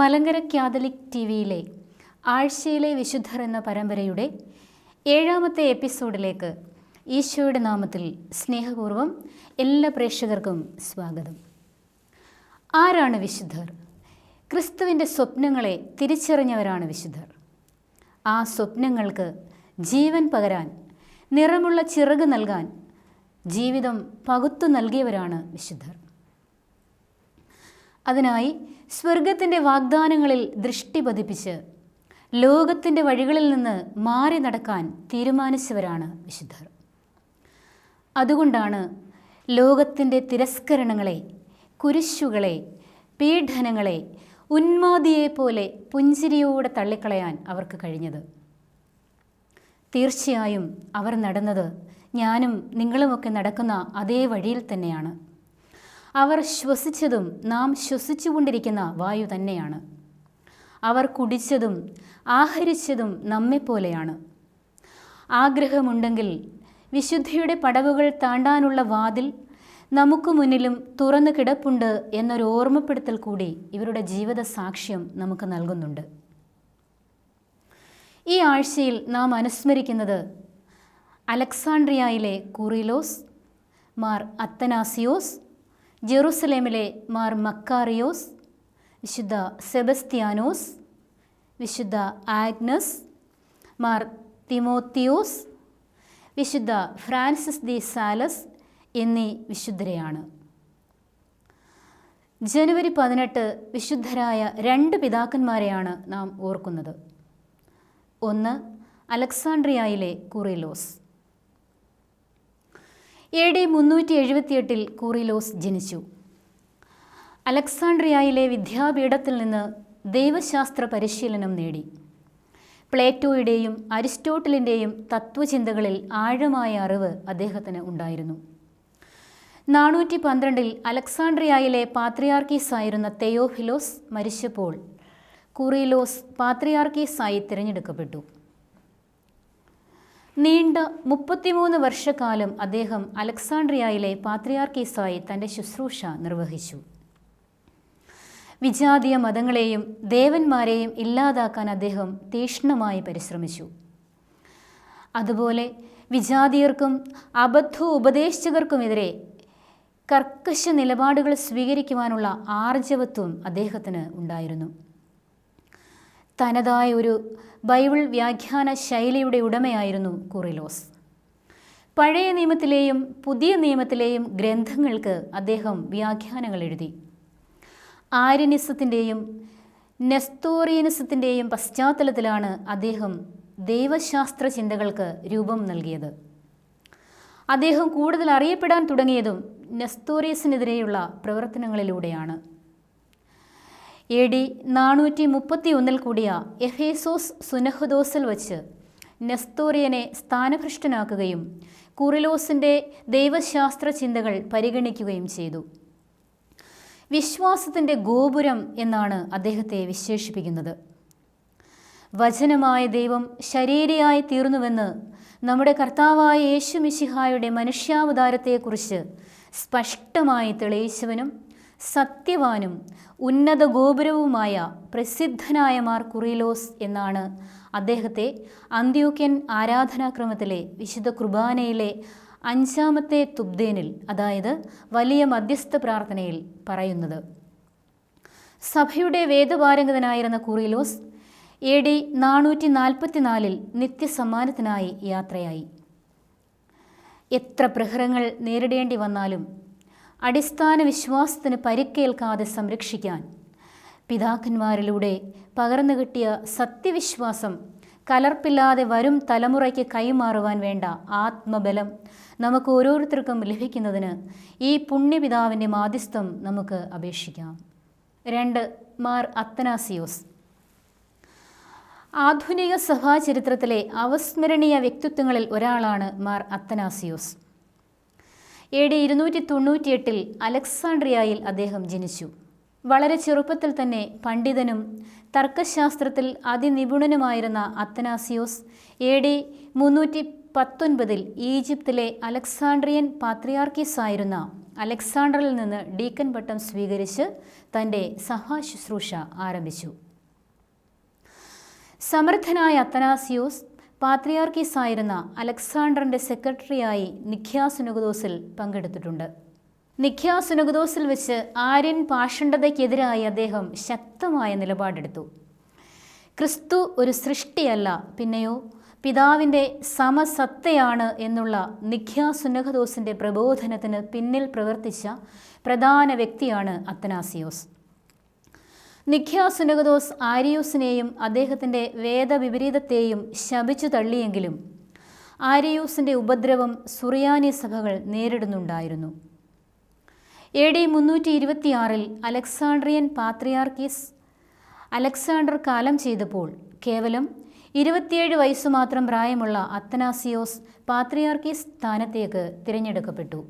Malankara Catholic T വിയിലെ ആഴ്ചയിലെ വിശുദ്ധർ എന്ന പരമ്പരയുടെ ഏഴാമത്തെ എപ്പിസോഡിലേക്ക് ഈശോയുടെ നാമത്തിൽ സ്നേഹപൂർവം എല്ലാ പ്രേക്ഷകർക്കും സ്വാഗതം. ആരാണ് വിശുദ്ധർ? ക്രിസ്തുവിന്റെ സ്വപ്നങ്ങളെ തിരിച്ചറിഞ്ഞവരാണ് വിശുദ്ധർ. ആ സ്വപ്നങ്ങൾക്ക് ജീവൻ പകരാൻ നിറമുള്ള ചിറക് നൽകാൻ ജീവിതം പകുത്തു നൽകിയവരാണ് വിശുദ്ധർ. അതിനായി സ്വർഗത്തിന്റെ വാഗ്ദാനങ്ങളിൽ ദൃഷ്ടി പതിപ്പിച്ച് ലോകത്തിന്റെ വഴികളിൽ നിന്ന് മാറി നടക്കാൻ തീരുമാനിച്ചവരാണ് വിശുദ്ധർ. അതുകൊണ്ടാണ് ലോകത്തിന്റെ തിരസ്കരണങ്ങളെ കുരിശുകളെ പീഡനങ്ങളെ ഉന്മാദിയെപ്പോലെ പുഞ്ചിരിയോടെ തള്ളിക്കളയാൻ അവർക്ക് കഴിഞ്ഞത്. തീർച്ചയായും അവർ നടന്നത് ഞാനും നിങ്ങളുമൊക്കെ നടക്കുന്ന അതേ വഴിയിൽ തന്നെയാണ്. അവർ ശ്വസിച്ചതും നാം ശ്വസിച്ചുകൊണ്ടിരിക്കുന്ന വായു തന്നെയാണ്. അവർ കുടിച്ചതും ആഹരിച്ചതും നമ്മെപ്പോലെയാണ്. ആഗ്രഹമുണ്ടെങ്കിൽ വിശുദ്ധിയുടെ പടവുകൾ താണ്ടാനുള്ള വാതിൽ നമുക്ക് മുന്നിലും തുറന്നു കിടപ്പുണ്ട് എന്നൊരു ഓർമ്മപ്പെടുത്തൽ കൂടി ഇവരുടെ ജീവിത സാക്ഷ്യം നമുക്ക് നൽകുന്നുണ്ട്. ഈ ആഴ്ചയിൽ നാം അനുസ്മരിക്കുന്നത് അലക്സാണ്ട്രിയയിലെ കുറിലോസ് മാർ അത്തനാസിയോസ് ജെറുസലേമിലെ മാർ മക്കാറിയോസ് വിശുദ്ധ സെബസ്ത്യാനോസ് വിശുദ്ധ ആഗ്നസ് മാർ തിമോത്തിയോസ് വിശുദ്ധ ഫ്രാൻസിസ് ദി സാലസ് എന്നീ വിശുദ്ധരെയാണ്. ജനുവരി പതിനെട്ട് വിശുദ്ധരായ രണ്ട് പിതാക്കന്മാരെയാണ് നാം ഓർക്കുന്നത്. ഒന്ന് അലക്സാണ്ട്രിയയിലെ കുറിലോസ്. എ ഡി മുന്നൂറ്റി എഴുപത്തിയെട്ടിൽ കുറിലോസ് ജനിച്ചു. അലക്സാണ്ട്രിയയിലെ വിദ്യാപീഠത്തിൽ നിന്ന് ദൈവശാസ്ത്ര പരിശീലനം നേടി. പ്ലേറ്റോയുടെയും അരിസ്റ്റോട്ടലിന്റെയും തത്വചിന്തകളിൽ ആഴമായ അറിവ് അദ്ദേഹത്തിന് ഉണ്ടായിരുന്നു. നാനൂറ്റി പന്ത്രണ്ടിൽ അലക്സാണ്ട്രിയയിലെ പാത്രിയാർക്കീസ് ആയിരുന്ന തെയോഫിലോസ് മരിച്ചപ്പോൾ കുറിലോസ് പാത്രിയാർക്കീസായി തിരഞ്ഞെടുക്കപ്പെട്ടു. നീണ്ട മുപ്പത്തിമൂന്ന് വർഷക്കാലം അദ്ദേഹം അലക്സാണ്ട്രിയയിലെ പാത്രിയാർക്കീസായി തന്റെ ശുശ്രൂഷ നിർവഹിച്ചു. വിജാതീയ മതങ്ങളെയും ദേവന്മാരെയും ഇല്ലാതാക്കാൻ അദ്ദേഹം തീക്ഷ്ണമായി പരിശ്രമിച്ചു. അതുപോലെ വിജാതീയർക്കും അബദ്ധ ഉപദേശകർക്കുമെതിരെ കർക്കശ നിലപാടുകൾ സ്വീകരിക്കുവാനുള്ള ആർജവത്വം അദ്ദേഹത്തിന് ഉണ്ടായിരുന്നു. തനതായ ഒരു ബൈബിൾ വ്യാഖ്യാന ശൈലിയുടെ ഉടമയായിരുന്നു കുറിലോസ്. പഴയ നിയമത്തിലെയും പുതിയ നിയമത്തിലെയും ഗ്രന്ഥങ്ങൾക്ക് അദ്ദേഹം വ്യാഖ്യാനങ്ങൾ എഴുതി. ആര്യനിസത്തിന്റെയും നെസ്തോറിയനിസത്തിന്റെയും പശ്ചാത്തലത്തിലാണ് അദ്ദേഹം ദൈവശാസ്ത്ര ചിന്തകൾക്ക് രൂപം നൽകിയത്. അദ്ദേഹം കൂടുതൽ അറിയപ്പെടാൻ തുടങ്ങിയതും നെസ്തോറിയസിനെതിരെയുള്ള പ്രവർത്തനങ്ങളിലൂടെയാണ്. എ ഡി നാനൂറ്റി മുപ്പത്തി ഒന്നിൽ കൂടിയ എഫേസോസ് സുനഹദോസിൽ വച്ച് നെസ്തോറിയനെ സ്ഥാനഭ്രഷ്ടനാക്കുകയും കുറിലോസിന്റെ ദൈവശാസ്ത്ര ചിന്തകൾ പരിഗണിക്കുകയും ചെയ്തു. വിശ്വാസത്തിന്റെ ഗോപുരം എന്നാണ് അദ്ദേഹത്തെ വിശേഷിപ്പിക്കുന്നത്. വചനമായ ദൈവം ശരീരയായി തീർന്നുവെന്ന് നമ്മുടെ കർത്താവായ യേശു മിശിഹായുടെ മനുഷ്യാവതാരത്തെക്കുറിച്ച് സ്പഷ്ടമായി തെളിയിച്ചവനും സത്യവാനും ഉന്നത ഗോപുരവുമായ പ്രസിദ്ധനായ മാർ കുറിലോസ് എന്നാണ് അദ്ദേഹത്തെ അന്ത്യോക്യൻ ആരാധനാക്രമത്തിലെ വിശുദ്ധ കുർബാനയിലെ അഞ്ചാമത്തെ തുബ്ദേനിൽ അതായത് വലിയ മധ്യസ്ഥ പ്രാർത്ഥനയിൽ പറയുന്നത്. സഭയുടെ വേദപാരംഗതനായിരുന്ന കുറിലോസ് എ ഡി നാനൂറ്റി നാൽപ്പത്തിനാലിൽ നിത്യസമ്മാനത്തിനായി യാത്രയായി. എത്ര പ്രഹരങ്ങൾ നേരിടേണ്ടി വന്നാലും അടിസ്ഥാന വിശ്വാസത്തിന് പരിക്കേൽക്കാതെ സംരക്ഷിക്കാൻ. പിതാക്കന്മാരിലൂടെ പകർന്നു കിട്ടിയ സത്യവിശ്വാസം കലർപ്പില്ലാതെ വരും തലമുറയ്ക്ക് കൈമാറുവാൻ വേണ്ട ആത്മബലം നമുക്ക് ഓരോരുത്തർക്കും ലഭിക്കുന്നതിന് ഈ പുണ്യപിതാവിന്റെ മാധ്യസ്ഥം നമുക്ക് അപേക്ഷിക്കാം. രണ്ട് മാർ അത്തനാസിയോസ് ആധുനിക സഭാചരിത്രത്തിലെ അവസ്മരണീയ വ്യക്തിത്വങ്ങളിൽ ഒരാളാണ് മാർ അത്തനാസിയോസ് എ ഡി ഇരുന്നൂറ്റി തൊണ്ണൂറ്റിയെട്ടിൽ അലക്സാണ്ട്രിയയിൽ അദ്ദേഹം ജനിച്ചു. വളരെ ചെറുപ്പത്തിൽ തന്നെ പണ്ഡിതനും തർക്കശാസ്ത്രത്തിൽ അതിനിപുണനുമായിരുന്ന അത്തനാസിയോസ് എ ഡി മുന്നൂറ്റി പത്തൊൻപതിൽ ഈജിപ്തിലെ അലക്സാണ്ട്രിയൻ പാത്രിയാർക്കീസായിരുന്ന അലക്സാണ്ടറിൽ നിന്ന് ഡീക്കൻ പട്ടം സ്വീകരിച്ച് തന്റെ സഹാശുശ്രൂഷ ആരംഭിച്ചു. സമർത്ഥനായ അത്തനാസിയോസ് പാത്രിയാർക്കീസ് ആയിരുന്ന അലക്സാണ്ടറിന്റെ സെക്രട്ടറിയായി നിഖ്യാസുനഗദോസിൽ പങ്കെടുത്തിട്ടുണ്ട്. നിഖ്യാസുനഗദോസിൽ വെച്ച് ആര്യൻ പാഷണ്ഡതയ്ക്കെതിരായി അദ്ദേഹം ശക്തമായ നിലപാടെടുത്തു. ക്രിസ്തു ഒരു സൃഷ്ടിയല്ല പിന്നെയോ? പിതാവിന്റെ സമസത്തയാണ് എന്നുള്ള നിഖ്യാസുനഗദോസിന്റെ പ്രബോധനത്തിന് പിന്നിൽ പ്രവർത്തിച്ച പ്രധാന വ്യക്തിയാണ് അത്തനാസിയോസ്. നിഖ്യാസുനഗദോസ് ആരിയൂസിനെയും അദ്ദേഹത്തിന്റെ വേദവിപരീതത്തെയും ശപിച്ചു തള്ളിയെങ്കിലും ആരിയൂസിന്റെ ഉപദ്രവം സുറിയാനി സഭകൾ നേരിടുന്നുണ്ടായിരുന്നു. എ ഡി മുന്നൂറ്റി ഇരുപത്തിയാറിൽ അലക്സാണ്ട്രിയൻ പാത്രിയാർക്കീസ് അലക്സാണ്ടർ കാലം ചെയ്തപ്പോൾ കേവലം ഇരുപത്തിയേഴ് വയസ്സു മാത്രം പ്രായമുള്ള അത്തനാസിയോസ് പാത്രിയാർക്കീസ് സ്ഥാനത്തേക്ക് തിരഞ്ഞെടുക്കപ്പെട്ടു.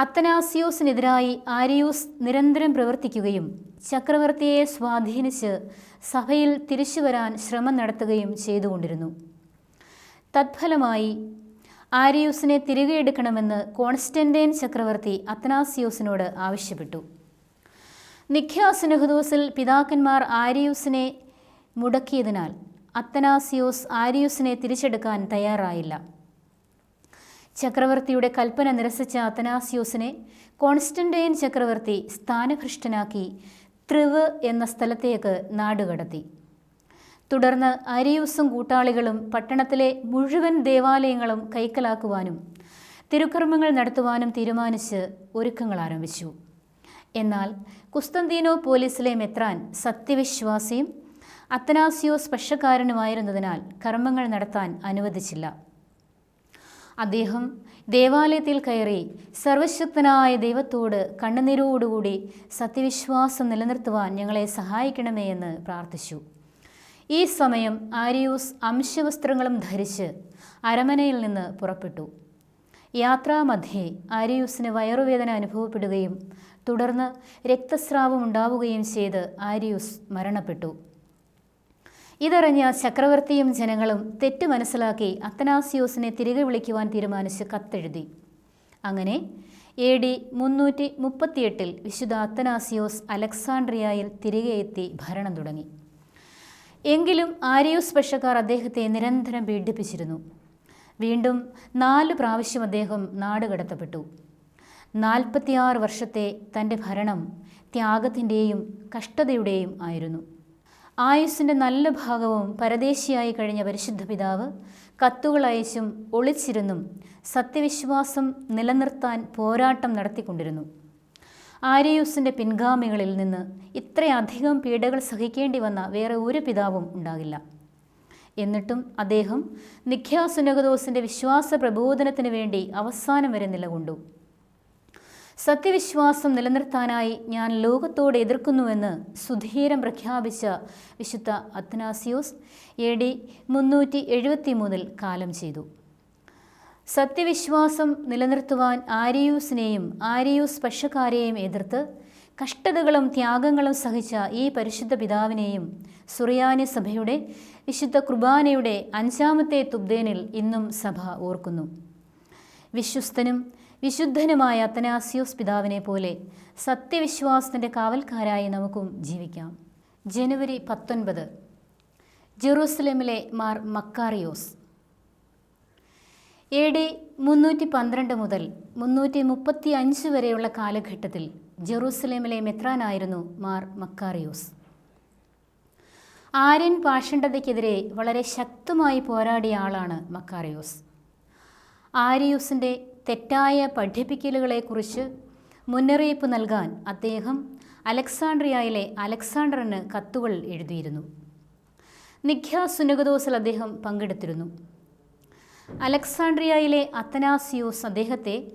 അത്തനാസിയോസിനെതിരായി ആരിയൂസ് നിരന്തരം പ്രവർത്തിക്കുകയും ചക്രവർത്തിയെ സ്വാധീനിച്ച് സഭയിൽ തിരിച്ചു വരാൻ ശ്രമം നടത്തുകയും ചെയ്തുകൊണ്ടിരുന്നു. തത്ഫലമായി ആരിയൂസിനെ തിരികെ എടുക്കണമെന്ന് കോൺസ്റ്റന്റൈൻ ചക്രവർത്തി അത്തനാസിയോസിനോട് ആവശ്യപ്പെട്ടു. നിഖ്യാസുനഹദോസിൽ പിതാക്കന്മാർ ആരിയൂസിനെ മുടക്കിയതിനാൽ അത്തനാസിയോസ് ആരിയൂസിനെ തിരിച്ചെടുക്കാൻ തയ്യാറായില്ല. ചക്രവർത്തിയുടെ കൽപ്പന നിരസിച്ച അത്തനാസിയോസിനെ കോൺസ്റ്റന്റൈൻ ചക്രവർത്തി സ്ഥാനഭ്രഷ്ടനാക്കി ത്രിവ് എന്ന സ്ഥലത്തേക്ക് നാടുകടത്തി. തുടർന്ന് അരിയൂസും കൂട്ടാളികളും പട്ടണത്തിലെ മുഴുവൻ ദേവാലയങ്ങളും കൈക്കലാക്കുവാനും തിരുക്കർമ്മങ്ങൾ നടത്തുവാനും തീരുമാനിച്ച് ഒരുക്കങ്ങൾ ആരംഭിച്ചു. എന്നാൽ കുസ്തന്തീനോ പോലീസിലെ മെത്രാൻ സത്യവിശ്വാസിയും അത്തനാസിയോസ് പക്ഷക്കാരനുമായിരുന്നതിനാൽ കർമ്മങ്ങൾ നടത്താൻ അനുവദിച്ചില്ല. അദ്ദേഹം ദേവാലയത്തിൽ കയറി സർവശക്തനായ ദൈവത്തോട് കണ്ണുനീരോടുകൂടി സത്യവിശ്വാസം നിലനിർത്തുവാൻ ഞങ്ങളെ സഹായിക്കണമേ എന്ന് പ്രാർത്ഥിച്ചു. ഈ സമയം ആരിയൂസ് അംശവസ്ത്രങ്ങളും ധരിച്ച് അരമനയിൽ നിന്ന് പുറപ്പെട്ടു. യാത്രാമധ്യേ ആരിയൂസിന് വയറുവേദന അനുഭവപ്പെടുകയും തുടർന്ന് രക്തസ്രാവം ഉണ്ടാവുകയും ചെയ്ത് ആരിയൂസ് മരണപ്പെട്ടു. ഇതറിഞ്ഞ ചക്രവർത്തിയും ജനങ്ങളും തെറ്റ് മനസ്സിലാക്കി അത്തനാസിയോസിനെ തിരികെ വിളിക്കുവാൻ തീരുമാനിച്ച് കത്തെഴുതി. അങ്ങനെ എ ഡി മുന്നൂറ്റി മുപ്പത്തിയെട്ടിൽ വിശുദ്ധ അത്തനാസിയോസ് അലക്സാണ്ട്രിയയിൽ തിരികെ എത്തി ഭരണം തുടങ്ങി. എങ്കിലും ആരിയൂസ് പക്ഷക്കാർ അദ്ദേഹത്തെ നിരന്തരം പീഡിപ്പിച്ചിരുന്നു. വീണ്ടും നാല് പ്രാവശ്യം അദ്ദേഹം നാടുകടത്തപ്പെട്ടു നാൽപ്പത്തിയാറ് വർഷത്തെ തന്റെ ഭരണം ത്യാഗത്തിന്റെയും കഷ്ടതയുടെയും ആയിരുന്നു. ആയുസ്സിന്റെ നല്ല ഭാഗവും പരദേശിയായി കഴിഞ്ഞ പരിശുദ്ധ പിതാവ് കത്തുകൾ അയച്ചും ഒളിച്ചിരുന്നും സത്യവിശ്വാസം നിലനിർത്താൻ പോരാട്ടം നടത്തിക്കൊണ്ടിരുന്നു. ആര്യൂസിന്റെ പിൻഗാമികളിൽ നിന്ന് ഇത്രയധികം പീഡകൾ സഹിക്കേണ്ടി വന്ന വേറെ ഒരു പിതാവും ഉണ്ടാകില്ല. എന്നിട്ടും അദ്ദേഹം നിഖ്യാസുനഗദോസിന്റെ വിശ്വാസ പ്രബോധനത്തിന് വേണ്ടി അവസാനം വരെ നിലകൊണ്ടു. സത്യവിശ്വാസം നിലനിർത്താനായി ഞാൻ ലോകത്തോട് എതിർക്കുന്നുവെന്ന് സുധീരം പ്രഖ്യാപിച്ച വിശുദ്ധ അത്നാസിയോസ് എ ഡി മുന്നൂറ്റി എഴുപത്തി മൂന്നിൽ കാലം ചെയ്തു. സത്യവിശ്വാസം നിലനിർത്തുവാൻ ആരിയൂസിനെയും ആരിയൂസ് പക്ഷക്കാരെയും എതിർത്ത് കഷ്ടതകളും ത്യാഗങ്ങളും സഹിച്ച ഈ പരിശുദ്ധ പിതാവിനെയും സുറിയാനി സഭയുടെ വിശുദ്ധ കുർബാനയുടെ അഞ്ചാമത്തെ തുബ്ദേനിൽ ഇന്നും സഭ ഓർക്കുന്നു. വിശ്വസ്തനും വിശുദ്ധനുമായ അത്തനാസിയോസ് പിതാവിനെ പോലെ സത്യവിശ്വാസത്തിന്റെ കാവൽക്കാരായി നമുക്കും ജീവിക്കാം. ജനുവരി പത്തൊൻപത് ജെറൂസലേമിലെ മാർ മക്കാറിയോസ്. എ ഡി മുന്നൂറ്റി പന്ത്രണ്ട് മുതൽ മുന്നൂറ്റി മുപ്പത്തി അഞ്ച് വരെയുള്ള കാലഘട്ടത്തിൽ ജെറൂസലേമിലെ മെത്രാനായിരുന്നു മാർ മക്കാറിയോസ്. ആര്യൻ പാഷണ്ഡതയ്ക്കെതിരെ വളരെ ശക്തമായി പോരാടിയ ആളാണ് മക്കാറിയോസ്. ആരിയൂസിന്റെ തെറ്റായ പഠിപ്പിക്കലുകളെക്കുറിച്ച് മുന്നറിയിപ്പ് നൽകാൻ അദ്ദേഹം അലക്സാണ്ട്രിയയിലെ അലക്സാണ്ടറിന് കത്തുകൾ എഴുതിയിരുന്നു. നിഖ്യ സുനഗദോസിൽ അദ്ദേഹം പങ്കെടുത്തിരുന്നു. അലക്സാണ്ട്രിയയിലെ അത്തനാസിയോസ് അദ്ദേഹത്തെ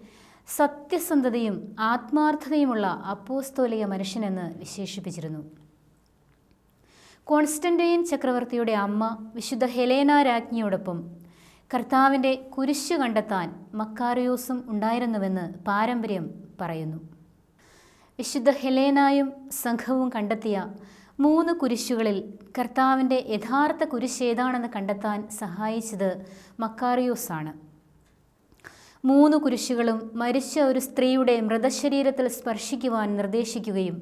സത്യസന്ധതയും ആത്മാർത്ഥതയുമുള്ള അപ്പോസ്തോലിക മനുഷ്യനെന്ന് വിശേഷിപ്പിച്ചിരുന്നു. കോൺസ്റ്റന്റൈൻ ചക്രവർത്തിയുടെ അമ്മ വിശുദ്ധ ഹെലേന രാജ്ഞിയോടൊപ്പം കർത്താവിന്റെ കുരിശ് കണ്ടെത്താൻ മക്കാറിയോസും ഉണ്ടായിരുന്നുവെന്ന് പാരമ്പര്യം പറയുന്നു. വിശുദ്ധ ഹെലേനായും സംഘവും കണ്ടെത്തിയ മൂന്ന് കുരിശുകളിൽ കർത്താവിന്റെ യഥാർത്ഥ കുരിശ് ഏതാണെന്ന് കണ്ടെത്താൻ സഹായിച്ചത് മക്കാറിയോസാണ് മൂന്ന് കുരിശുകളും മരിച്ച ഒരു സ്ത്രീയുടെ മൃതശരീരത്തിൽ സ്പർശിക്കുവാൻ നിർദ്ദേശിക്കുകയും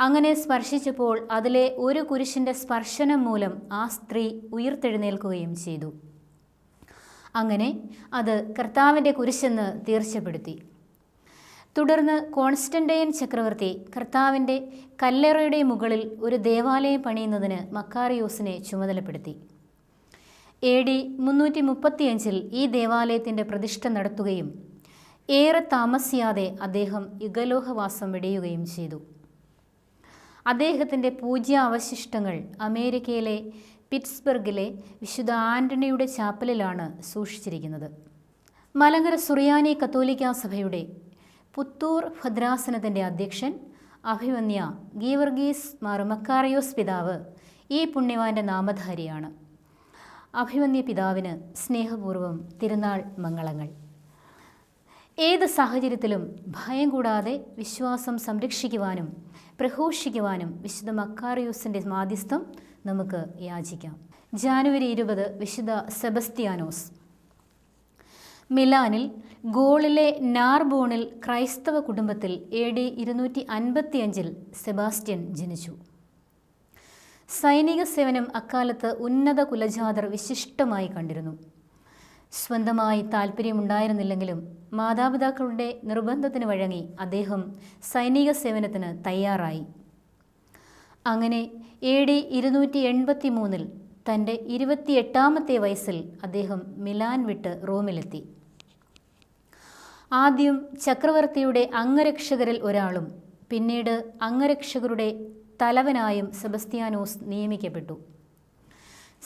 അങ്ങനെ സ്പർശിച്ചപ്പോൾ അതിലെ ഒരു കുരിശിന്റെ സ്പർശനം മൂലം ആ സ്ത്രീ ഉയർത്തെഴുന്നേൽക്കുകയും ചെയ്തു. അങ്ങനെ അത് കർത്താവിന്റെ കുരിശെന്ന് തീർച്ചപ്പെടുത്തി. തുടർന്ന് കോൺസ്റ്റന്റൈൻ ചക്രവർത്തി കർത്താവിന്റെ കല്ലറയുടെ മുകളിൽ ഒരു ദേവാലയം പണിയുന്നതിന് മക്കാറിയോസിനെ ചുമതലപ്പെടുത്തി. എ ഡി മുന്നൂറ്റി മുപ്പത്തിയഞ്ചിൽ ഈ ദേവാലയത്തിന്റെ പ്രതിഷ്ഠ നടത്തുകയും ഏറെ താമസിയാതെ അദ്ദേഹം യുഗലോഹവാസം വെടിയുകയും ചെയ്തു. അദ്ദേഹത്തിന്റെ പൂജ്യാവശിഷ്ടങ്ങൾ അമേരിക്കയിലെ പിറ്റ്സ്ബർഗിലെ വിശുദ്ധ ആന്റണിയുടെ ചാപ്പലിലാണ് സൂക്ഷിച്ചിരിക്കുന്നത്. മലങ്കര സുറിയാനി കത്തോലിക്ക സഭയുടെ പുത്തൂർ ഭദ്രാസനത്തിന്റെ അധ്യക്ഷൻ അഭിമന്യ ഗീവർഗീസ് മാർ മക്കാറിയോസ് പിതാവ് ഈ പുണ്യവാന്റെ നാമധാരിയാണ്. അഭിമന്യ പിതാവിന് സ്നേഹപൂർവം തിരുനാൾ മംഗളങ്ങൾ. ഏത് സാഹചര്യത്തിലും ഭയം കൂടാതെ വിശ്വാസം സംരക്ഷിക്കുവാനും പ്രഘോഷിക്കുവാനും വിശുദ്ധ മക്കാറിയൂസിന്റെ മാധ്യസ്ഥം നമുക്ക് യാചിക്കാം. ജാനുവരി ഇരുപത് വിശുദ്ധ സെബസ്ത്യാനോസ്. മിലാനിൽ ഗോളിലെ നാർബോണിൽ ക്രൈസ്തവ കുടുംബത്തിൽ എ ഡി ഇരുന്നൂറ്റി സെബാസ്റ്റ്യൻ ജനിച്ചു. സൈനിക സേവനം അക്കാലത്ത് ഉന്നത കുലജാതർ വിശിഷ്ടമായി കണ്ടിരുന്നു. സ്വന്തമായി താല്പര്യമുണ്ടായിരുന്നില്ലെങ്കിലും മാതാപിതാക്കളുടെ നിർബന്ധത്തിന് വഴങ്ങി അദ്ദേഹം സൈനിക സേവനത്തിന് തയ്യാറായി. അങ്ങനെ എ ഡി ഇരുന്നൂറ്റി എൺപത്തി മൂന്നിൽ തന്റെ ഇരുപത്തിയെട്ടാമത്തെ വയസ്സിൽ അദ്ദേഹം മിലാൻ വിട്ട് റോമിലെത്തി. ആദ്യം ചക്രവർത്തിയുടെ അംഗരക്ഷകരിൽ ഒരാളും പിന്നീട് അംഗരക്ഷകരുടെ തലവനായും സെബസ്ത്യാനോസ് നിയമിക്കപ്പെട്ടു.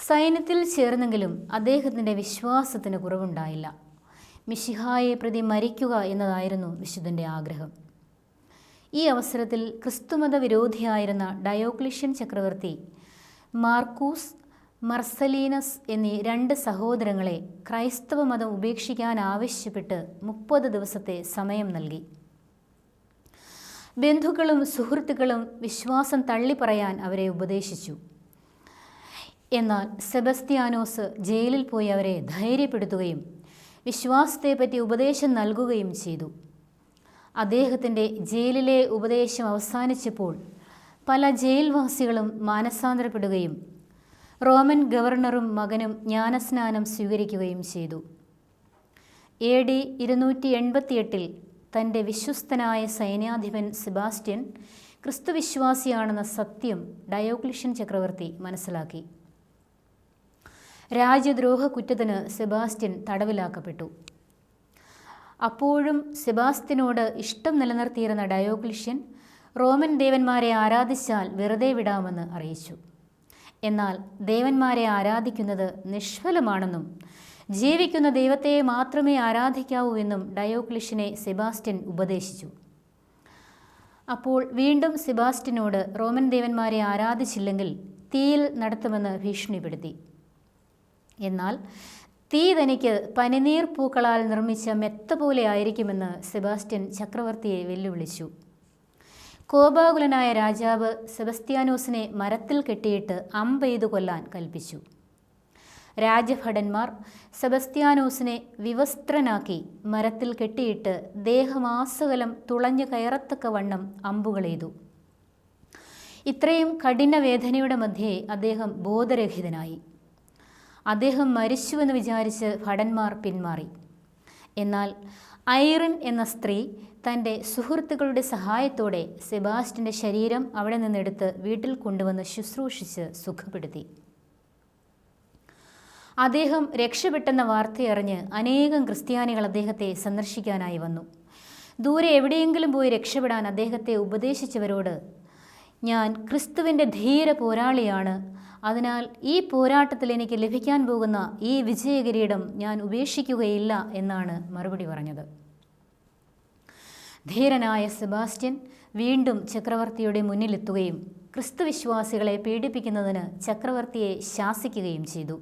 സൈന്യത്തിൽ ചേർന്നെങ്കിലും അദ്ദേഹത്തിന്റെ വിശ്വാസത്തിന് കുറവുണ്ടായില്ല. മിഷിഹായെ പ്രതി മരിക്കുക എന്നതായിരുന്നു വിശുദ്ധന്റെ ആഗ്രഹം. ഈ അവസരത്തിൽ ക്രിസ്തുമത വിരോധിയായിരുന്ന ഡയോക്ലിഷ്യൻ ചക്രവർത്തി മാർക്കൂസ് മർസലീനസ് എന്നീ രണ്ട് സഹോദരങ്ങളെ ക്രൈസ്തവ മതം ഉപേക്ഷിക്കാൻ ആവശ്യപ്പെട്ട് മുപ്പത് ദിവസത്തെ സമയം നൽകി. ബന്ധുക്കളും സുഹൃത്തുക്കളും വിശ്വാസം തള്ളിപ്പറയാൻ അവരെ ഉപദേശിച്ചു. എന്നാൽ സെബസ്ത്യാനോസ് ജയിലിൽ പോയി അവരെ ധൈര്യപ്പെടുത്തുകയും വിശ്വാസത്തെപ്പറ്റി ഉപദേശം നൽകുകയും ചെയ്തു. അദ്ദേഹത്തിന്റെ ജയിലിലെ ഉപദേശം അവസാനിച്ചപ്പോൾ പല ജയിൽവാസികളും മാനസാന്തരപ്പെടുകയും റോമൻ ഗവർണറും മകനും ജ്ഞാനസ്നാനം സ്വീകരിക്കുകയും ചെയ്തു. എ ഡി ഇരുന്നൂറ്റി എൺപത്തിയെട്ടിൽ തന്റെ വിശ്വസ്തനായ സൈന്യാധിപൻ സെബാസ്റ്റ്യൻ ക്രിസ്തുവിശ്വാസിയാണെന്ന സത്യം ഡയോക്ലിഷ്യൻ ചക്രവർത്തി മനസ്സിലാക്കി. രാജ്യദ്രോഹ കുറ്റത്തിന് സെബാസ്റ്റ്യൻ തടവിലാക്കപ്പെട്ടു. അപ്പോഴും സെബാസ്ത്യനോട് ഇഷ്ടം നിലനിർത്തിയിരുന്ന ഡയോക്ലിഷ്യൻ റോമൻ ദേവന്മാരെ ആരാധിച്ചാൽ വെറുതെ വിടാമെന്ന് അറിയിച്ചു. എന്നാൽ ദേവന്മാരെ ആരാധിക്കുന്നത് നിഷ്ഫലമാണെന്നും ജീവിക്കുന്ന ദൈവത്തെ മാത്രമേ ആരാധിക്കാവൂ എന്നും ഡയോക്ലിഷ്യനെ സെബാസ്റ്റ്യൻ ഉപദേശിച്ചു. അപ്പോൾ വീണ്ടും സെബാസ്റ്റ്യനോട് റോമൻ ദേവന്മാരെ ആരാധിച്ചില്ലെങ്കിൽ തീയിൽ നടത്തുമെന്ന് ഭീഷണിപ്പെടുത്തി. എന്നാൽ തീ തനിക്ക് പനിനീർ പൂക്കളാൽ നിർമ്മിച്ച മെത്ത പോലെ ആയിരിക്കുമെന്ന് സെബാസ്റ്റ്യൻ ചക്രവർത്തിയെ വെല്ലുവിളിച്ചു. കോപാകുലനായ രാജാവ് സെബസ്ത്യാനോസിനെ മരത്തിൽ കെട്ടിയിട്ട് അമ്പെയ്തു കൊല്ലാൻ കൽപ്പിച്ചു. രാജഭടന്മാർ സെബസ്ത്യാനോസിനെ വിവസ്ത്രനാക്കി മരത്തിൽ കെട്ടിയിട്ട് ദേഹമാസകലം തുളഞ്ഞു കയറത്തക്ക വണ്ണം അമ്പുകളെയ്തു ഇത്രയും കഠിന വേദനയുടെ മധ്യേ അദ്ദേഹം ബോധരഹിതനായി. അദ്ദേഹം മരിച്ചുവെന്ന് വിചാരിച്ച് ഭടന്മാർ പിന്മാറി. എന്നാൽ ഐറിൻ എന്ന സ്ത്രീ തന്റെ സുഹൃത്തുക്കളുടെ സഹായത്തോടെ സെബാസ്റ്റിന്റെ ശരീരം അവിടെ നിന്നെടുത്ത് വീട്ടിൽ കൊണ്ടുവന്ന് ശുശ്രൂഷിച്ച് സുഖപ്പെടുത്തി. അദ്ദേഹം രക്ഷപ്പെട്ടെന്ന വാർത്തയറിഞ്ഞ് അനേകം ക്രിസ്ത്യാനികൾ അദ്ദേഹത്തെ സന്ദർശിക്കാനായി വന്നു. ദൂരെ എവിടെയെങ്കിലും പോയി രക്ഷപ്പെടാൻ അദ്ദേഹത്തെ ഉപദേശിച്ചവരോട് ഞാൻ ക്രിസ്തുവിന്റെ ധീര പോരാളിയാണ്. അതിനാൽ ഈ പോരാട്ടത്തിൽ എനിക്ക് ലഭിക്കാൻ പോകുന്ന ഈ വിജയകിരീടം ഞാൻ ഉപേക്ഷിക്കുകയില്ല എന്നാണ് മറുപടി പറഞ്ഞത്. ധീരനായ സെബാസ്റ്റ്യൻ വീണ്ടും ചക്രവർത്തിയുടെ മുന്നിലെത്തുകയും ക്രിസ്തുവിശ്വാസികളെ പീഡിപ്പിക്കുന്നതിന് ചക്രവർത്തിയെ ശാസിക്കുകയും ചെയ്തു.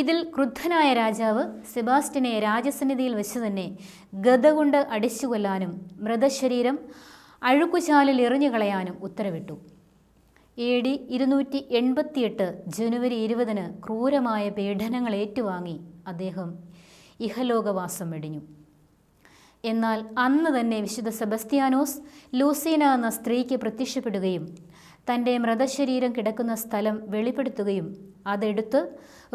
ഇതിൽ ക്രുദ്ധനായ രാജാവ് സെബാസ്റ്റ്യനെ രാജസന്നിധിയിൽ വെച്ച് തന്നെ ഗത കൊണ്ട് അടിച്ചു കൊല്ലാനും മൃതശരീരം അഴുക്കുചാലിൽ എറിഞ്ഞു കളയാനും ഉത്തരവിട്ടു. എ ഡി ഇരുന്നൂറ്റി എൺപത്തിയെട്ട് ജനുവരി ഇരുപതിന് ക്രൂരമായ പീഡനങ്ങൾ ഏറ്റുവാങ്ങി അദ്ദേഹം ഇഹലോകവാസം വെടിഞ്ഞു. എന്നാൽ അന്ന് തന്നെ വിശുദ്ധ സെബസ്ത്യാനോസ് ലൂസീന എന്ന സ്ത്രീക്ക് പ്രത്യക്ഷപ്പെടുകയും തന്റെ മൃതശരീരം കിടക്കുന്ന സ്ഥലം വെളിപ്പെടുത്തുകയും അതെടുത്ത്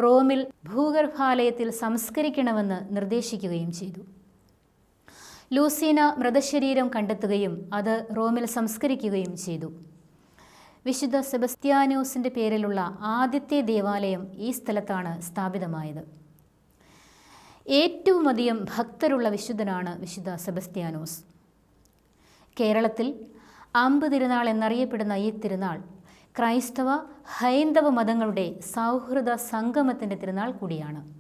റോമിൽ ഭൂഗർഭാലയത്തിൽ സംസ്കരിക്കണമെന്ന് നിർദ്ദേശിക്കുകയും ചെയ്തു. ലൂസീന മൃതശരീരം കണ്ടെത്തുകയും അത് റോമിൽ സംസ്കരിക്കുകയും ചെയ്തു. വിശുദ്ധ സെബസ്ത്യാനോസിന്റെ പേരിലുള്ള ആദ്യത്തെ ദേവാലയം ഈ സ്ഥലത്താണ് സ്ഥാപിതമായത്. ഏറ്റവും അധികം ഭക്തരുള്ള വിശുദ്ധനാണ് വിശുദ്ധ സെബസ്ത്യാനോസ്. കേരളത്തിൽ അമ്പ് തിരുനാൾ എന്നറിയപ്പെടുന്ന ഈ തിരുനാൾ ക്രൈസ്തവ ഹൈന്ദവ മതങ്ങളുടെ സൗഹൃദ സംഗമത്തിന്റെ തിരുനാൾ കൂടിയാണ്.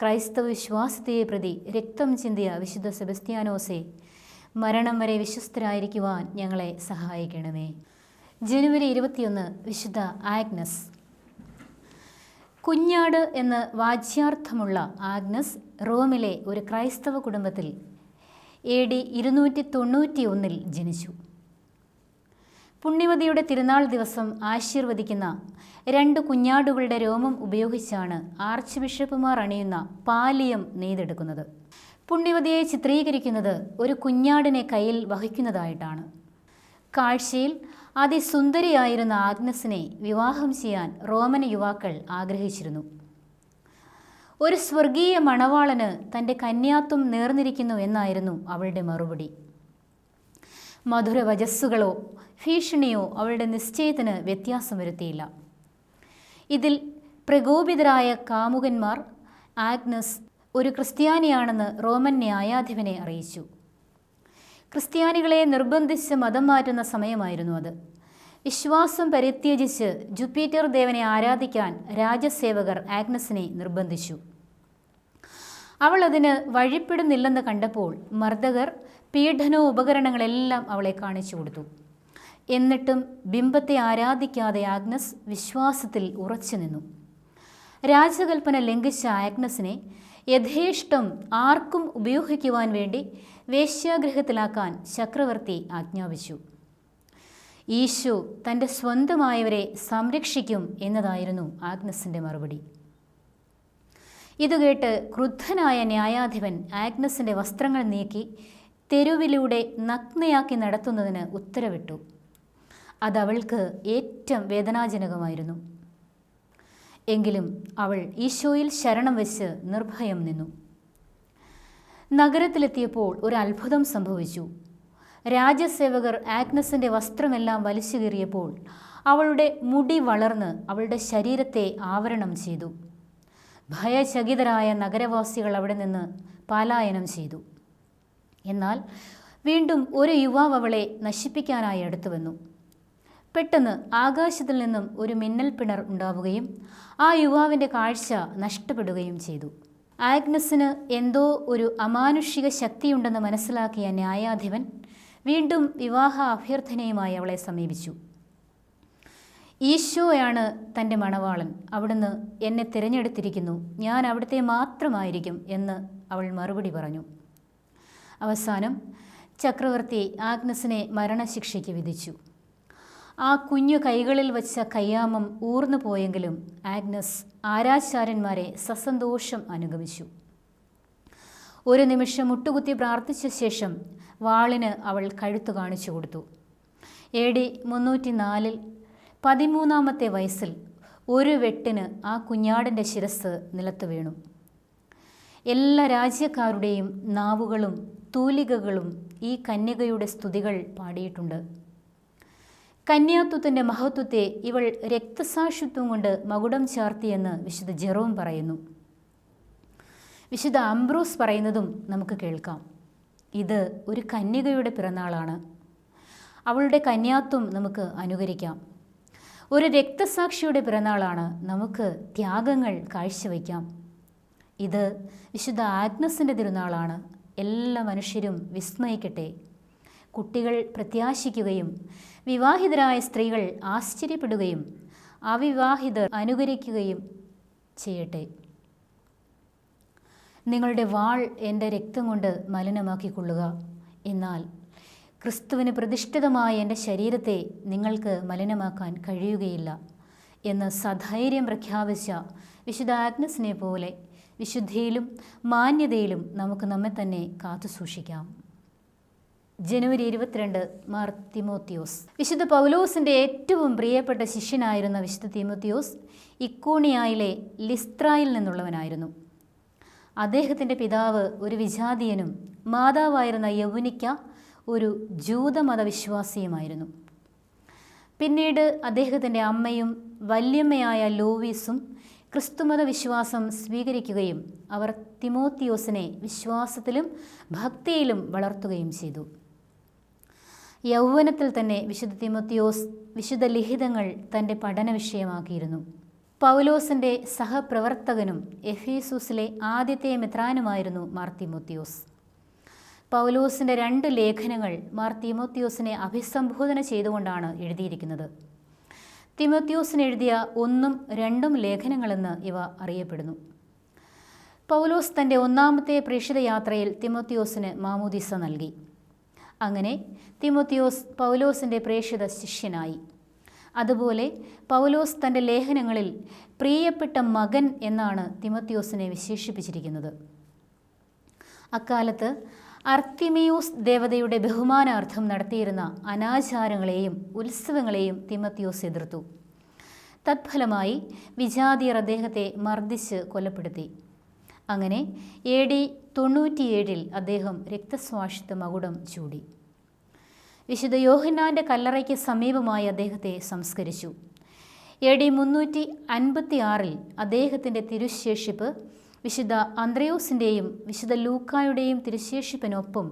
ക്രൈസ്തവ വിശ്വാസത്തെ പ്രതി രക്തം ചിന്തിയ വിശുദ്ധ സെബസ്ത്യാനോസെ മരണം വരെ വിശ്വസ്തരായിരിക്കുവാൻ ഞങ്ങളെ സഹായിക്കണമേ. ജനുവരി ഇരുപത്തിയൊന്ന് വിശുദ്ധ ആഗ്നസ്. കുഞ്ഞാട് എന്ന് വാച്യാർത്ഥമുള്ള ആഗ്നസ് റോമിലെ ഒരു ക്രൈസ്തവ കുടുംബത്തിൽ എ ഡി ഇരുന്നൂറ്റി തൊണ്ണൂറ്റി ഒന്നിൽ ജനിച്ചു. പുണ്യവതിയുടെ തിരുനാൾ ദിവസം ആശീർവദിക്കുന്ന രണ്ട് കുഞ്ഞാടുകളുടെ രോമം ഉപയോഗിച്ചാണ് ആർച്ച് ബിഷപ്പുമാർ അണിയുന്ന പാലിയം നെയ്തെടുക്കുന്നത്. പുണ്യവതിയെ ചിത്രീകരിക്കുന്നത് ഒരു കുഞ്ഞാടിനെ കയ്യിൽ വഹിക്കുന്നതായിട്ടാണ്. കാഴ്ചയിൽ അതിസുന്ദരിയായിരുന്ന ആഗ്നസിനെ വിവാഹം ചെയ്യാൻ റോമൻ യുവാക്കൾ ആഗ്രഹിച്ചിരുന്നു. ഒരു സ്വർഗീയ മണവാളന് തന്റെ കന്യാത്വം നേർന്നിരിക്കുന്നു എന്നായിരുന്നു അവളുടെ മറുപടി. മധുര വജസ്സുകളോ ഭീഷണിയോ അവളുടെ നിശ്ചയത്തിന് വ്യത്യാസം വരുത്തിയില്ല. ഇതിൽ പ്രകോപിതരായ കാമുകന്മാർ ആഗ്നസ് ഒരു ക്രിസ്ത്യാനിയാണെന്ന് റോമൻ ന്യായാധിപനെ അറിയിച്ചു. ക്രിസ്ത്യാനികളെ നിർബന്ധിച്ച് മതം മാറ്റുന്ന സമയമായിരുന്നു അത്. വിശ്വാസം പരിത്യജിച്ച് ജുപ്പീറ്റർ ദേവനെ ആരാധിക്കാൻ രാജസേവകർ ആഗ്നസിനെ നിർബന്ധിച്ചു. അവൾ അതിന് വഴിപ്പെടുന്നില്ലെന്ന് കണ്ടപ്പോൾ മർദ്ദകർ പീഡനോ ഉപകരണങ്ങളെല്ലാം അവളെ കാണിച്ചു കൊടുത്തു. എന്നിട്ടും ബിംബത്തെ ആരാധിക്കാതെ ആഗ്നസ് വിശ്വാസത്തിൽ ഉറച്ചു നിന്നു. രാജകൽപ്പന ലംഘിച്ച ആഗ്നസിനെ യഥേഷ്ടം ആർക്കും ഉപയോഗിക്കുവാൻ വേണ്ടി വേശ്യാഗ്രഹത്തിലാക്കാൻ ചക്രവർത്തി ആജ്ഞാപിച്ചു. ഈശോ തന്റെ സ്വന്തമായവരെ സംരക്ഷിക്കും എന്നതായിരുന്നു ആഗ്നസിന്റെ മറുപടി. ഇത് കേട്ട് ക്രുദ്ധനായ ന്യായാധിപൻ ആഗ്നസിന്റെ വസ്ത്രങ്ങൾ നീക്കി തെരുവിലൂടെ നഗ്നയാക്കി നടത്തുന്നതിന് ഉത്തരവിട്ടു. അതവൾക്ക് ഏറ്റവും വേദനാജനകമായിരുന്നു. എങ്കിലും അവൾ ഈശോയിൽ ശരണം വെച്ച് നിർഭയം നിന്നു. നഗരത്തിലെത്തിയപ്പോൾ ഒരു അത്ഭുതം സംഭവിച്ചു. രാജസേവകർ ആഗ്നസിന്റെ വസ്ത്രമെല്ലാം വലിച്ചു കീറിയപ്പോൾ അവളുടെ മുടി വളർന്ന് അവളുടെ ശരീരത്തെ ആവരണം ചെയ്തു. ഭയചകിതരായ നഗരവാസികൾ അവിടെ നിന്ന് പലായനം ചെയ്തു. എന്നാൽ വീണ്ടും ഒരു യുവാവ് അവളെ നശിപ്പിക്കാനായി അടുത്തു വന്നു പെട്ടെന്ന് ആകാശത്തിൽ നിന്നും ഒരു മിന്നൽ പിണർ ഉണ്ടാവുകയും ആ യുവാവിന്റെ കാഴ്ച നഷ്ടപ്പെടുകയും ചെയ്തു. ആഗ്നസിന് എന്തോ ഒരു അമാനുഷിക ശക്തിയുണ്ടെന്ന് മനസ്സിലാക്കിയ ന്യായാധിപൻ വീണ്ടും വിവാഹ അഭ്യർത്ഥനയുമായി അവളെ സമീപിച്ചു. ഈശോയാണ് തന്റെ മണവാളൻ. അവിടുന്ന് എന്നെ തിരഞ്ഞെടുത്തിരിക്കുന്നു. ഞാൻ അവിടുത്തെ മാത്രമായിരിക്കും എന്ന് അവൾ മറുപടി പറഞ്ഞു. അവസാനം ചക്രവർത്തി ആഗ്നസിനെ മരണശിക്ഷയ്ക്ക് വിധിച്ചു. ആ കുഞ്ഞു കൈകളിൽ വച്ച കയ്യാമം ഊർന്നു പോയെങ്കിലും ആഗ്നസ് ആരാചാര്യന്മാരെ സസന്തോഷം അനുഗമിച്ചു. ഒരു നിമിഷം മുട്ടുകുത്തി പ്രാർത്ഥിച്ച ശേഷം വാളിന് അവൾ കഴുത്തു കാണിച്ചു കൊടുത്തു. എ ഡി മുന്നൂറ്റി നാലിൽ പതിമൂന്നാമത്തെ വയസ്സിൽ ഒരു വെട്ടിന് ആ കുഞ്ഞാടിന്റെ ശിരസ് നിലത്ത് വീണു. എല്ലാ രാജ്യക്കാരുടെയും നാവുകളും തൂലികകളും ഈ കന്യകയുടെ സ്തുതികൾ പാടിയിട്ടുണ്ട്. കന്യാത്വത്തിന്റെ മഹത്വത്തെ ഇവൾ രക്തസാക്ഷിത്വം കൊണ്ട് മകുടം ചാർത്തിയെന്ന് വിശുദ്ധ ജെറോം പറയുന്നു. വിശുദ്ധ അംബ്രൂസ് പറയുന്നതും നമുക്ക് കേൾക്കാം. ഇത് ഒരു കന്യകയുടെ പിറന്നാളാണ്. അവളുടെ കന്യാത്വം നമുക്ക് അനുകരിക്കാം. ഒരു രക്തസാക്ഷിയുടെ പിറന്നാളാണ് നമുക്ക് ത്യാഗങ്ങൾ കാഴ്ചവയ്ക്കാം. ഇത് വിശുദ്ധ ആഗ്നസിന്റെ തിരുനാളാണ്. എല്ലാ മനുഷ്യരും വിസ്മയിക്കട്ടെ. കുട്ടികൾ പ്രത്യാശിക്കുകയും വിവാഹിതരായ സ്ത്രീകൾ ആശ്ചര്യപ്പെടുകയും അവിവാഹിതർ അനുകരിക്കുകയും ചെയ്യട്ടെ. നിങ്ങളുടെ വാൾ എന്റെ രക്തം കൊണ്ട് മലിനമാക്കിക്കൊള്ളുക. എന്നാൽ ക്രിസ്തുവിന് പ്രതിഷ്ഠിതമായ എന്റെ ശരീരത്തെ നിങ്ങൾക്ക് മലിനമാക്കാൻ കഴിയുകയില്ല എന്ന് സധൈര്യം പ്രഖ്യാപിച്ച വിശുദ്ധ ആഗ്നസിനെ പോലെ വിശുദ്ധിയിലും മാന്യതയിലും നമുക്ക് നമ്മെ തന്നെ കാത്തു സൂക്ഷിക്കാം ജനുവരി ഇരുപത്തിരണ്ട് മാർ തിമോത്തിയോസ്. വിശുദ്ധ പൗലോസിന്റെ ഏറ്റവും പ്രിയപ്പെട്ട ശിഷ്യനായിരുന്ന വിശുദ്ധ തിമോത്തിയോസ് ഇക്കോണിയായിലെ ലിസ്ത്രായിൽ നിന്നുള്ളവനായിരുന്നു. അദ്ദേഹത്തിന്റെ പിതാവ് ഒരു വിജാതീയനും മാതാവായിരുന്ന യൗനിക്ക ഒരു ജൂതമതവിശ്വാസിയുമായിരുന്നു. പിന്നീട് അദ്ദേഹത്തിന്റെ അമ്മയും വല്യമ്മയായ ലോവീസും ക്രിസ്തുമത വിശ്വാസം സ്വീകരിക്കുകയും അവർ തിമോത്തിയോസിനെ വിശ്വാസത്തിലും ഭക്തിയിലും വളർത്തുകയും ചെയ്തു. യൗവനത്തിൽ തന്നെ വിശുദ്ധ തിമോത്തിയോസ് വിശുദ്ധ ലിഖിതങ്ങൾ തന്റെ പഠന വിഷയമാക്കിയിരുന്നു. പൗലോസിന്റെ സഹപ്രവർത്തകനും എഫീസൂസിലെ ആദ്യത്തെ മെത്രാനുമായിരുന്നു മാർ തിമോത്തിയോസ്. പൗലോസിന്റെ രണ്ട് ലേഖനങ്ങൾ മാർ തിമോത്തിയോസിനെ അഭിസംബോധന ചെയ്തുകൊണ്ടാണ് എഴുതിയിരിക്കുന്നത്. തിമോത്തിയോസിന് എഴുതിയ ഒന്നും രണ്ടും ലേഖനങ്ങളെന്ന് ഇവ അറിയപ്പെടുന്നു. പൗലോസ് തന്റെ ഒന്നാമത്തെ പ്രേക്ഷിത യാത്രയിൽ തിമോത്തിയോസിന് മാമോദിസ നൽകി. അങ്ങനെ തിമോത്തിയോസ് പൗലോസിന്റെ പ്രേക്ഷിത ശിഷ്യനായി. അതുപോലെ പൗലോസ് തന്റെ ലേഖനങ്ങളിൽ പ്രിയപ്പെട്ട മകൻ എന്നാണ് തിമോത്തിയോസിനെ വിശേഷിപ്പിച്ചിരിക്കുന്നത്. അക്കാലത്ത് അർത്തിമിയൂസ് ദേവതയുടെ ബഹുമാനാർത്ഥം നടത്തിയിരുന്ന അനാചാരങ്ങളെയും ഉത്സവങ്ങളെയും തിമത്തിയോസ് എതിർത്തു. തത്ഫലമായി വിജാതിയർ അദ്ദേഹത്തെ മർദ്ദിച്ച് കൊലപ്പെടുത്തി. അങ്ങനെ എ ഡി തൊണ്ണൂറ്റിയേഴിൽ അദ്ദേഹം രക്തസ്വാഷിത്വ മകുടം ചൂടി. വിശുദ്ധ യോഹന്നാന്റെ കല്ലറയ്ക്ക് സമീപമായി അദ്ദേഹത്തെ സംസ്കരിച്ചു. എ ഡി മുന്നൂറ്റി അൻപത്തി ആറിൽ അദ്ദേഹത്തിന്റെ തിരുശേഷിപ്പ് വിശുദ്ധ അന്ത്രയോസിന്റെയും വിശുദ്ധ ലൂക്കായുടെയും തിരുശേഷിപ്പിനൊപ്പം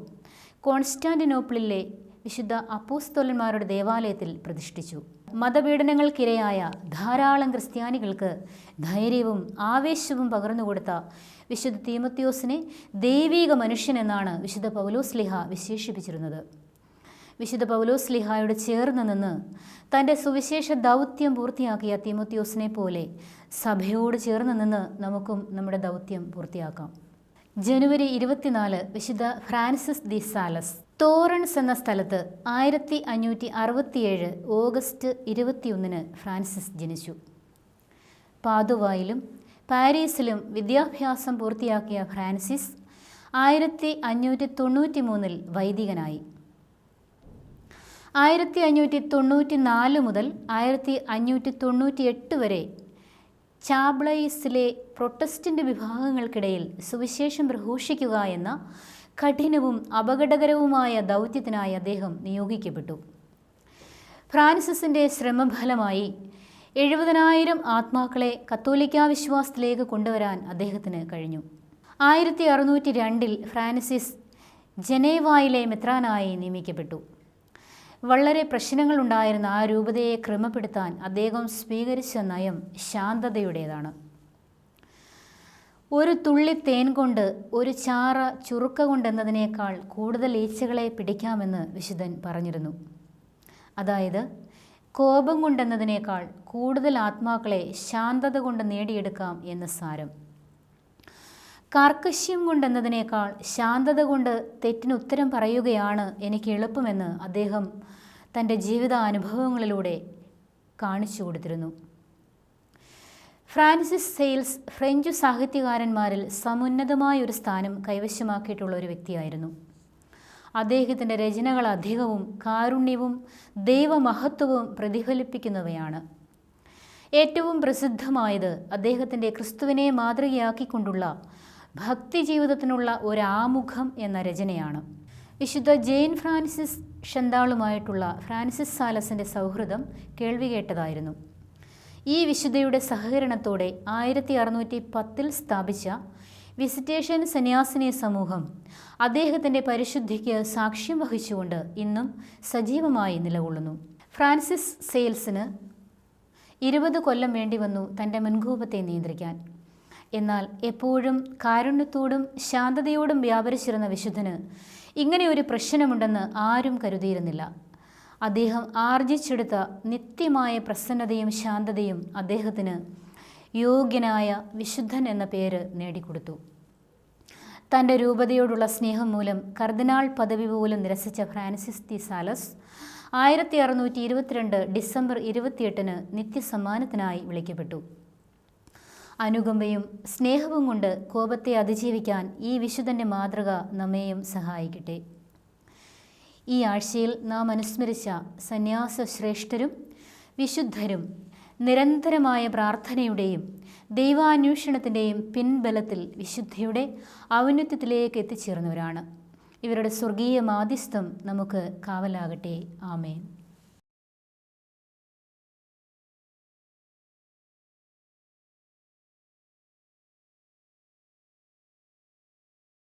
കോൺസ്റ്റാന്റിനോപ്പിളിലെ വിശുദ്ധ അപ്പൂസ്തോലന്മാരുടെ ദേവാലയത്തിൽ പ്രതിഷ്ഠിച്ചു. മതപീഡനങ്ങൾക്കിരയായ ധാരാളം ക്രിസ്ത്യാനികൾക്ക് ധൈര്യവും ആവേശവും പകർന്നുകൊടുത്ത വിശുദ്ധ തീമത്യോസിനെ ദൈവീക മനുഷ്യനെന്നാണ് വിശുദ്ധ പൗലോസ്ലിഹ വിശേഷിപ്പിച്ചിരുന്നത്. വിശുദ്ധ പൗലോസ് ലിഹായോട് ചേർന്ന് നിന്ന് തന്റെ സുവിശേഷ ദൗത്യം പൂർത്തിയാക്കിയ തിമോത്യോസിനെ പോലെ സഭയോട് ചേർന്ന് നിന്ന് നമുക്കും നമ്മുടെ ദൗത്യം പൂർത്തിയാക്കാം. ജനുവരി ഇരുപത്തിനാല് വിശുദ്ധ ഫ്രാൻസിസ് ദി സാലസ് തോറൺസ് എന്ന സ്ഥലത്ത് ആയിരത്തി അഞ്ഞൂറ്റി അറുപത്തിയേഴ് ഓഗസ്റ്റ് ഇരുപത്തിയൊന്നിന് ഫ്രാൻസിസ് ജനിച്ചു. പാതുവായിലും പാരീസിലും വിദ്യാഭ്യാസം പൂർത്തിയാക്കിയ ഫ്രാൻസിസ് ആയിരത്തി അഞ്ഞൂറ്റി തൊണ്ണൂറ്റി മൂന്നിൽ വൈദികനായി. ആയിരത്തി അഞ്ഞൂറ്റി തൊണ്ണൂറ്റി നാല് മുതൽ ആയിരത്തി അഞ്ഞൂറ്റി തൊണ്ണൂറ്റി എട്ട് വരെ ചാബ്ലൈസിലെ പ്രൊട്ടസ്റ്റന്റ് വിഭാഗങ്ങൾക്കിടയിൽ സുവിശേഷം പ്രഘോഷിക്കുക എന്ന കഠിനവും അപകടകരവുമായ ദൗത്യത്തിനായി അദ്ദേഹം നിയോഗിക്കപ്പെട്ടു. ഫ്രാൻസിസിന്റെ ശ്രമഫലമായി എഴുപതിനായിരം ആത്മാക്കളെ കത്തോലിക്കാ വിശ്വാസത്തിലേക്ക് കൊണ്ടുവരാൻ അദ്ദേഹത്തിന് കഴിഞ്ഞു. ആയിരത്തി അറുന്നൂറ്റി രണ്ടിൽ ഫ്രാൻസിസ് ജനേവായിലെ മെത്രാനായി നിയമിക്കപ്പെട്ടു. വളരെ പ്രശ്നങ്ങളുണ്ടായിരുന്ന ആ രൂപതയെ ക്രമപ്പെടുത്താൻ അദ്ദേഹം സ്വീകരിച്ച നയം ശാന്തതയുടേതാണ്. ഒരു തുള്ളി തേൻ കൊണ്ട് ഒരു ചാറ ചുറുക്ക കൊണ്ടെന്നതിനേക്കാൾ കൂടുതൽ ഈച്ചകളെ പിടിക്കാമെന്ന് വിശുദ്ധൻ പറഞ്ഞിരുന്നു. അതായത് കോപം കൊണ്ടെന്നതിനേക്കാൾ കൂടുതൽ ആത്മാക്കളെ ശാന്തത കൊണ്ട് നേടിയെടുക്കാം എന്ന് സാരം. കാർക്കശ്യം കൊണ്ടെന്നതിനേക്കാൾ ശാന്തത കൊണ്ട് തെറ്റിന് ഉത്തരം പറയുകയാണ് എനിക്ക് എളുപ്പമെന്ന് അദ്ദേഹം തന്റെ ജീവിതാനുഭവങ്ങളിലൂടെ കാണിച്ചു കൊടുത്തിരുന്നു. ഫ്രാൻസിസ് സെയിൽസ് ഫ്രഞ്ച് സാഹിത്യകാരന്മാരിൽ സമുന്നതമായ ഒരു സ്ഥാനം കൈവശമാക്കിയിട്ടുള്ള ഒരു വ്യക്തിയായിരുന്നു. അദ്ദേഹത്തിന്റെ രചനകൾ അധികവും കാരുണ്യവും ദൈവമഹത്വവും പ്രതിഫലിപ്പിക്കുന്നവയാണ്. ഏറ്റവും പ്രസിദ്ധമായത് അദ്ദേഹത്തിന്റെ ക്രിസ്തുവിനെ മാതൃകയാക്കിക്കൊണ്ടുള്ള ഭക്തി ജീവിതത്തിനുള്ള ഒരാമുഖം എന്ന രചനയാണ്. വിശുദ്ധ ജെയിൻ ഫ്രാൻസിസ് ഷന്താളുമായിട്ടുള്ള ഫ്രാൻസിസ് സാലസിന്റെ സൗഹൃദം കേൾവി കേട്ടതായിരുന്നു ഈ വിശുദ്ധയുടെ സഹകരണത്തോടെ ആയിരത്തി അറുന്നൂറ്റി പത്തിൽ സ്ഥാപിച്ച വിസിറ്റേഷൻ സന്യാസിനി സമൂഹം അദ്ദേഹത്തിന്റെ പരിശുദ്ധിക്ക് സാക്ഷ്യം വഹിച്ചുകൊണ്ട് ഇന്നും സജീവമായി നിലകൊള്ളുന്നു. ഫ്രാൻസിസ് സെയിൽസിന് ഇരുപത് കൊല്ലം വേണ്ടി വന്നു തന്റെ മുൻകൂപത്തെ നിയന്ത്രിക്കാൻ. എന്നാൽ എപ്പോഴും കാരുണ്യത്തോടും ശാന്തതയോടും വ്യാപരിച്ചിരുന്ന വിശുദ്ധന് ഇങ്ങനെയൊരു പ്രശ്നമുണ്ടെന്ന് ആരും കരുതിയിരുന്നില്ല. അദ്ദേഹം ആർജിച്ചെടുത്ത നിത്യമായ പ്രസന്നതയും ശാന്തതയും അദ്ദേഹത്തിന് യോഗ്യനായ വിശുദ്ധൻ എന്ന പേര് നേടിക്കൊടുത്തു. തന്റെ രൂപതയോടുള്ള സ്നേഹം മൂലം കർദിനാൾ പദവി പോലും നിരസിച്ച ഫ്രാൻസിസ് തി സാലസ് ആയിരത്തി അറുന്നൂറ്റി ഇരുപത്തിരണ്ട് ഡിസംബർ ഇരുപത്തിയെട്ടിന് നിത്യസമ്മാനത്തിനായി വിളിക്കപ്പെട്ടു. അനുകമ്പയും സ്നേഹവും കൊണ്ട് കോപത്തെ അതിജീവിക്കാൻ ഈ വിശുദ്ധന്റെ മാതൃക നമ്മെയും സഹായിക്കട്ടെ. ഈ ആഴ്ചയിൽ നാം അനുസ്മരിച്ച സന്യാസ ശ്രേഷ്ഠരും വിശുദ്ധരും നിരന്തരമായ പ്രാർത്ഥനയുടെയും ദൈവാന്വേഷണത്തിന്റെയും പിൻബലത്തിൽ വിശുദ്ധിയുടെ ഔന്നത്യത്തിലേക്ക് എത്തിച്ചേർന്നവരാണ്. ഇവരുടെ സ്വർഗീയ മാധ്യസ്ഥം നമുക്ക് കാവലാകട്ടെ. ആമേൻ.